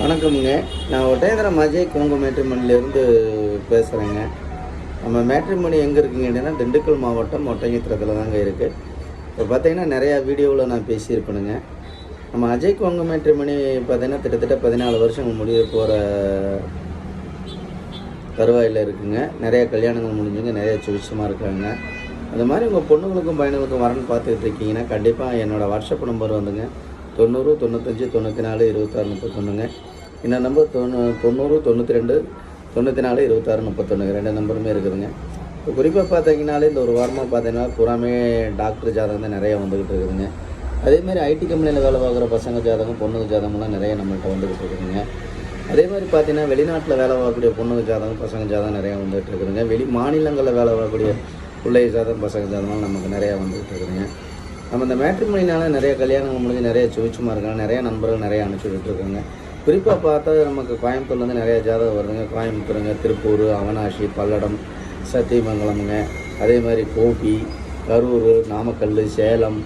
வணக்கமுங்க. நான் ஒட்டேந்திரம் அஜய் கொங்கு மேட்ரிமணிலேருந்து பேசுகிறேங்க நம்ம மேட்ரிமணி எங்கே இருக்குங்க அப்படின்னா திண்டுக்கல் மாவட்டம் ஒட்டஞ்சத்திரத்தில் தாங்க இருக்குது இப்போ பார்த்தீங்கன்னா நிறையா வீடியோவில் நான் பேசியிருப்பேனுங்க. நம்ம அஜய் கொங்கு மேட்ரிமணி பார்த்தீங்கன்னா கிட்டத்தட்ட பதினாலு வருஷம் முடிய போகிற தருவாயில் இருக்குங்க. நிறைய கல்யாணங்கள் முடிஞ்சுங்க நிறைய சுவிச்சமாக இருக்காங்க. அந்த மாதிரி உங்கள் பொண்ணுங்களுக்கும் பையனுங்களுக்கும் வரன்னு பார்த்துக்கிட்டு இருக்கீங்கன்னா கண்டிப்பாக என்னோடய வாட்ஸ்அப் நம்பர் வந்துங்க. தொண்ணூறு தொண்ணூத்தஞ்சு தொண்ணூற்றி நாலு இருபத்தாறு முப்பத்தொன்றுங்க இந்த நம்பர் தொண்ணூ தொண்ணூறு தொண்ணூற்றி ரெண்டு தொண்ணூற்றி நாலு இருபத்தாறு முப்பத்தொன்றுங்க ரெண்டு நம்பருமே இருக்குதுங்க. இப்போ குறிப்பாக பார்த்தீங்கனாலே இந்த ஒரு வாரமாக பார்த்தீங்கன்னா பூராமே டாக்டர் ஜாதகம் தான் நிறையா வந்துக்கிட்டு இருக்குதுங்க. அதேமாதிரி ஐடி கம்பெனியில் வேலை பார்க்குற பசங்க ஜாதகம் பொண்ணுங்க ஜாதகம்லாம் நிறைய நம்மள்கிட்ட வந்துக்கிட்டு இருக்குதுங்க. அதே மாதிரி பார்த்தீங்கன்னா வெளிநாட்டில் வேலை பார்க்கக்கூடிய பொண்ணுங்க ஜாதகம் பசங்க ஜாதகம் நிறையா வந்துகிட்டு இருக்குதுங்க. வெளி மாநிலங்களில் வேலை பார்க்கக்கூடிய பிள்ளை ஜாதகம் பசங்க ஜாதகம்லாம் நமக்கு நிறையா வந்துகிட்டு இருக்குதுங்க. நம்ம இந்த மேட்ரிமணினால நிறைய கல்யாணங்கள் முடிஞ்சு நிறைய சுவிச்சமாக இருக்காங்க. நிறைய நண்பர்கள் நிறைய அனுப்பிச்சி விட்டுருக்காங்க. குறிப்பாக பார்த்தா நமக்கு கோயம்புத்தூர்லேருந்து நிறைய ஜாதகம் வருதுங்க. கோயம்புத்தூருங்க திருப்பூர் அவனாசி பல்லடம் சத்தியமங்கலமுங்க. அதே மாதிரி கோபி கரூர் நாமக்கல் சேலம்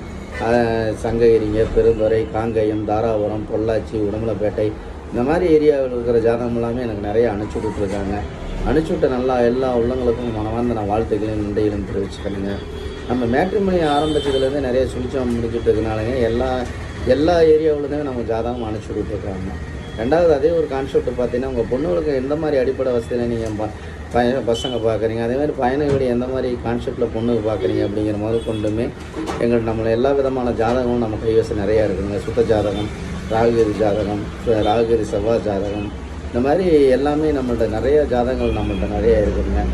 சங்ககிரிங்க பெருந்துறை காங்கயம் தாராபுரம் பொள்ளாச்சி உடம்பலப்பேட்டை இந்த மாதிரி ஏரியாவில் இருக்கிற ஜாதகம் எல்லாமே எனக்கு நிறைய அனுப்பிச்சி கொடுத்துருக்காங்க அனுப்பிச்சி விட்ட நல்லா எல்லா உள்ளங்களுக்கும் மனமார்ந்த நான் வாழ்த்துக்களையும் நன்றிகளும் தெரிவிச்சுக்கணுங்க நம்ம மேட்ரிமணி ஆரம்பிச்சதுலேருந்து நிறைய சுழிச்சம் முடிச்சுட்டு இருக்கனாலங்க எல்லா எல்லா ஏரியாவிலேருந்துமே நம்ம ஜாதகம் அனுப்பிச்சி விட்ருக்காங்க ரெண்டாவது அதே ஒரு கான்செப்ட் பார்த்தீங்கன்னா உங்கள் பொண்ணுகளுக்கு எந்த மாதிரி அடிப்படை வசதியில் நீங்கள் ப பையன் பசங்க பார்க்குறீங்க? அதே மாதிரி பயணங்களுடைய எந்த மாதிரி கான்செப்டில் பொண்ணுக்கு பார்க்குறீங்க அப்படிங்கிற மாதிரி கொண்டுமே எங்கள் நம்மளை எல்லா விதமான ஜாதகமும் நம்ம கைவசம் நிறையா இருக்குதுங்க. சுத்த ஜாதகம் ராகுகிரி ஜாதகம் ராகுகிரி செவ்வாய் ஜாதகம். இந்த மாதிரி எல்லாமே நம்மள்ட்ட நிறைய ஜாதகங்கள் நம்மள்ட்ட நிறைய இருக்குதுங்க.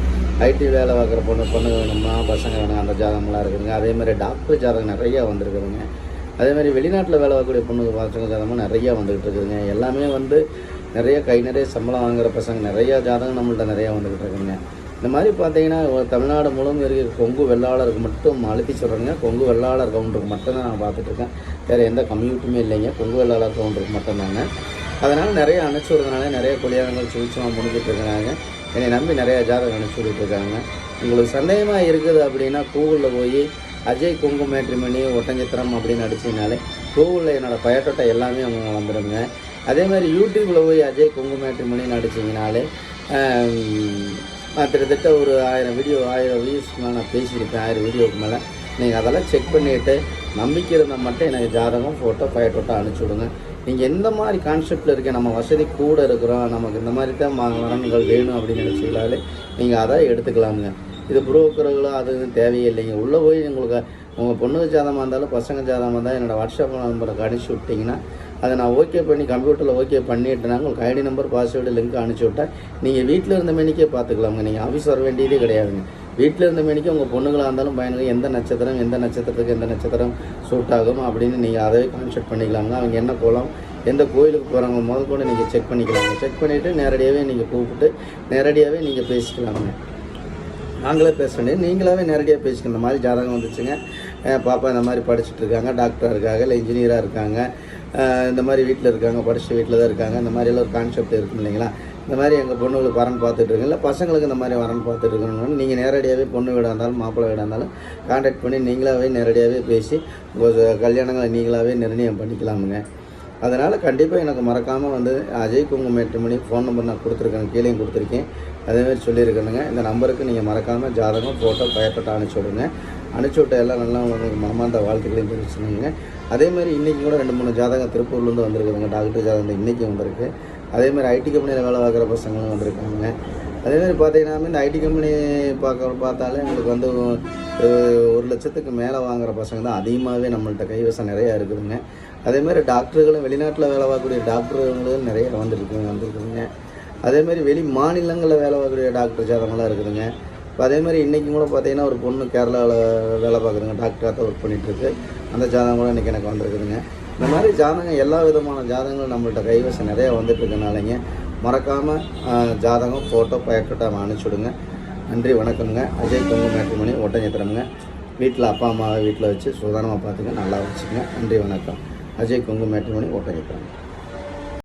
ஐடி வேலை பார்க்குற பொண்ணு பொண்ணு வேணும்னா பசங்க வேணும் அந்த ஜாதகம்லாம் இருக்குதுங்க. அதே மாதிரி டாக்டர் ஜாதகம் நிறையா வந்திருக்குதுங்க. அதே மாதிரி வெளிநாட்டில் வேலை பார்க்கக்கூடிய பொண்ணுக்கு பசங்க ஜாதகமும் நிறையா வந்துக்கிட்டு இருக்குதுங்க. எல்லாமே வந்து நிறைய கை நிறைய சம்பளம் வாங்குற பசங்க நிறையா ஜாதகம் நம்மள்ட்ட நிறையா வந்துக்கிட்டு இருக்குங்க இந்த மாதிரி பார்த்தீங்கன்னா தமிழ்நாடு முழுவதும் இருக்கிற கொங்கு வெள்ளாளருக்கு மட்டும் அழுத்தி சொல்கிறேங்க கொங்கு வெள்ளாளர் கவுண்டருக்கு மட்டும்தான் நான் பார்த்துட்ருக்கேன் வேறு எந்த கம்யூனிட்டியுமே இல்லைங்க. கொங்கு வெள்ளாளர் கவுண்டருக்கு மட்டும்தாங்க. அதனால் நிறைய அனுப்பிச்சி விடுறதுனால நிறைய கொலியாதங்கள் சுவிச்சமாக முடிஞ்சிட்டு இருக்கிறாங்க என்னை நம்பி நிறைய ஜாதகம் அனுப்பிச்சி விட்டுருக்காங்க இருக்காங்க உங்களுக்கு சந்தேகமாக இருக்குது அப்படின்னா கூகுளில் போய் அஜய் கொங்கு மேட்ரிமணி ஒட்டஞ்சித்திரம் அப்படின்னு அடிச்சிங்கனாலே கூகுளில் என்னோடய பயட்டோட்டை எல்லாமே அவங்க வந்துடுங்க அதே மாதிரி யூடியூப்பில் போய் அஜய் கொங்கு மேட்ரிமணின்னு அடிச்சிங்கனாலே கிட்டத்தட்ட ஒரு ஆயிரம் வீடியோ ஆயிரம் வியூஸ்க்கு மேலே நான் பேசியிருப்பேன் ஆயிரம் வீடியோவுக்கு மேலே. நீங்கள் அதெல்லாம் செக் பண்ணிவிட்டு நம்பிக்கை இருந்தால் மட்டும் எனக்கு ஜாதகம் ஃபோட்டோ ஃபயட்டோட்டோ அனுப்பிச்சி விடுங்க நீங்கள் எந்த மாதிரி கான்செப்டில் இருக்க நம்ம வசதி கூட இருக்கிறோம் நமக்கு இந்த மாதிரி தான் ம- வேணும் அப்படின்னு நினச்சிங்களாலே நீங்கள் அதை எடுத்துக்கலாமுங்க. இது புரோக்கர்களோ அது தேவையில்லைங்க. தேவையே இல்லைங்க உள்ளே போய் உங்களுக்கு உங்கள் பொண்ணுக்கு ஜாதகமாக இருந்தாலும் பசங்க ஜாதகமாக இருந்தால் என்னோடய வாட்ஸ்அப் நம்பருக்கு அனுப்பிச்சி விட்டிங்கன்னா அதை நான் ஓகே பண்ணி கம்ப்யூட்டரில் ஓகே பண்ணிட்டேன்னா உங்களுக்கு ஐடி நம்பர் பாஸ்வேர்டு லிங்க் அனுப்பிச்சி விட்டேன் நீங்கள் வீட்டில் இருந்த மேனிக்கே பார்த்துக்கலாமுங்க. நீங்கள் ஆஃபீஸ் வர வேண்டியதே கிடையாதுங்க. வீட்டில் இருந்த மேனிக்கு உங்கள் பொண்ணுங்களாக இருந்தாலும் பையனுக்கு எந்த நட்சத்திரம் எந்த நட்சத்திரத்துக்கு எந்த நட்சத்திரம் சூட் ஆகும் அப்படின்னு நீங்கள் அதை கான்செப்ட் பண்ணிக்கலாங்க அவங்க என்ன கோலம் எந்த கோயிலுக்கு போகிறாங்க முதல் கூட நீங்கள் செக் பண்ணிக்கலாங்க. செக் பண்ணிவிட்டு நேரடியாகவே நீங்கள் கூப்பிட்டு நேரடியாகவே நீங்கள் பேசிக்கலாங்க. நாங்களே பேச வேண்டியது நீங்களாவே நேரடியாக பேசிக்கணும். இந்த மாதிரி ஜாதகம் வந்துச்சுங்க. பாப்பா இந்த மாதிரி படிச்சுட்டு இருக்காங்க டாக்டராக இருக்காங்க இல்லை இன்ஜினியராக இருக்காங்க. இந்த மாதிரி வீட்டில் இருக்காங்க படித்த வீட்டில் தான் இருக்காங்க. இந்த மாதிரி எல்லாம் ஒரு கான்செப்ட் இருக்கும் இல்லைங்களா? இந்த மாதிரி எங்கள் பொண்ணுங்களுக்கு வரன் பார்த்துட்டு இல்லை பசங்களுக்கு இந்த மாதிரி வரன் பார்த்துட்ருக்கணும்னு நீங்கள் நேரடியாகவே பொண்ணு வீடாக இருந்தாலும் மாப்பிள்ளை வீடாக இருந்தாலும் காண்டாக்ட் பண்ணி நீங்களாகவே நேரடியாகவே பேசி உங்கள் கல்யாணங்களை நீங்களாகவே நிர்ணயம் பண்ணிக்கலாமுங்க. அதனால் கண்டிப்பாக எனக்கு மறக்காமல் வந்து Ajay Kongu matrimony phone number நான் கொடுத்துருக்கேன் கீழேயும் கொடுத்துருக்கேன். அதேமாதிரி சொல்லியிருக்கேனுங்க இந்த நம்பருக்கு நீங்கள் மறக்காமல் ஜாதகம் ஃபோட்டோ பயப்பட்டு அனுப்பிச்சி விடுங்க. அனுப்பிச்சி விட்ட எல்லாம் நல்லா உங்களுக்கு மனமார்ந்த வாழ்த்துக்களையும் தெரிவிச்சுங்க அதே மாதிரி இன்றைக்கி கூட ரெண்டு மூணு ஜாதகம் திருப்பூர்லேருந்து வந்திருக்குதுங்க. டாக்டர் ஜாதகம் இன்றைக்கி வந்திருக்கு. அதே மாதிரி ஐடி கம்பெனியில் வேலை பார்க்குற பசங்களும் வந்திருக்காங்க. அதே மாதிரி பார்த்தீங்கன்னா இந்த ஐடி கம்பெனி பார்க்க பார்த்தாலே உங்களுக்கு வந்து ஒரு லட்சத்துக்கு மேலே வாங்குகிற பசங்க தான் அதிகமாகவே நம்மள்ட்ட கைவசம் நிறையா இருக்குதுங்க. அதே மாதிரி டாக்டர்களும் வெளிநாட்டில் வேலை பார்க்கக்கூடிய டாக்டர்களும் நிறைய வந்துருக்குங்க வந்திருக்குதுங்க. அதே மாதிரி வெளி மாநிலங்களில் வேலை பார்க்கக்கூடிய டாக்டர் ஜாதகம்லாம் இருக்குதுங்க. இப்போ அதே மாதிரி இன்றைக்கும் கூட பார்த்தீங்கன்னா ஒரு பொண்ணு கேரளாவில் வேலை பார்க்குதுங்க டாக்டராக தான் ஒர்க் பண்ணிகிட்ருக்கு அந்த ஜாதகம் கூட இன்றைக்கி எனக்கு வந்திருக்குதுங்க. இந்த மாதிரி ஜாதகம் எல்லா விதமான ஜாதகங்களும் நம்மள்ட்ட கைவசம் நிறையா வந்துட்டு இருக்கனாலங்க மறக்காமல் ஜாதகம் ஃபோட்டோ பயக்கட்டாக அனுப்பிச்சி விடுங்க. நன்றி வணக்கம்ங்க. அஜய் கொங்கு மேட்ரிமணி ஒட்டஞ்சத்திரமுங்க. வீட்டில் அப்பா அம்மாவை வீட்டில் வச்சு சுதாரணமாக பார்த்துங்க நல்லா வச்சுக்கோங்க. நன்றி வணக்கம். அஜய் கொங்கு மேட்ரிமணி ஒட்டஞ்சத்திரம்.